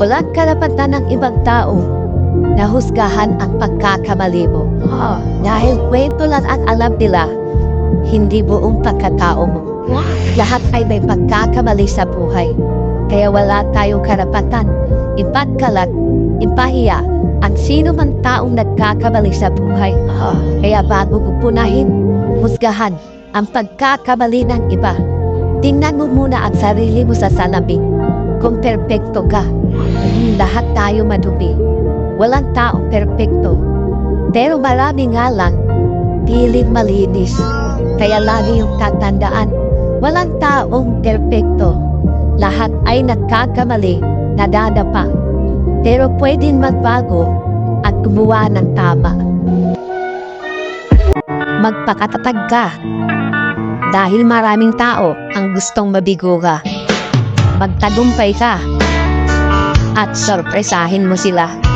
Walang karapatan ng ibang tao na husgahan ang pagkakamali mo. Dahil kwento lang ang alam nila, hindi buong pagkatao mo. Lahat ay may pagkakamali sa buhay. Kaya wala tayong karapatan. Ipagkalat, ipahiya ang sino man taong nagkakamali sa buhay. Kaya bago pupunahin, husgahan ang pagkakamali ng iba. Tingnan mo muna ang sarili mo sa salamin. Kung perpekto ka, lahat tayo madumi. Walang taong perpekto. Pero marami nga lang, piling malinis. Kaya lagi yung tatandaan, walang taong perpekto. Lahat ay nagkakamali, nadadapa. Pero pwedeng magbago at gumawa ng tama. Magpakatatag ka. Dahil maraming tao ang gustong mabigo ka. Magtagumpay ka. At sorpresahin mo sila.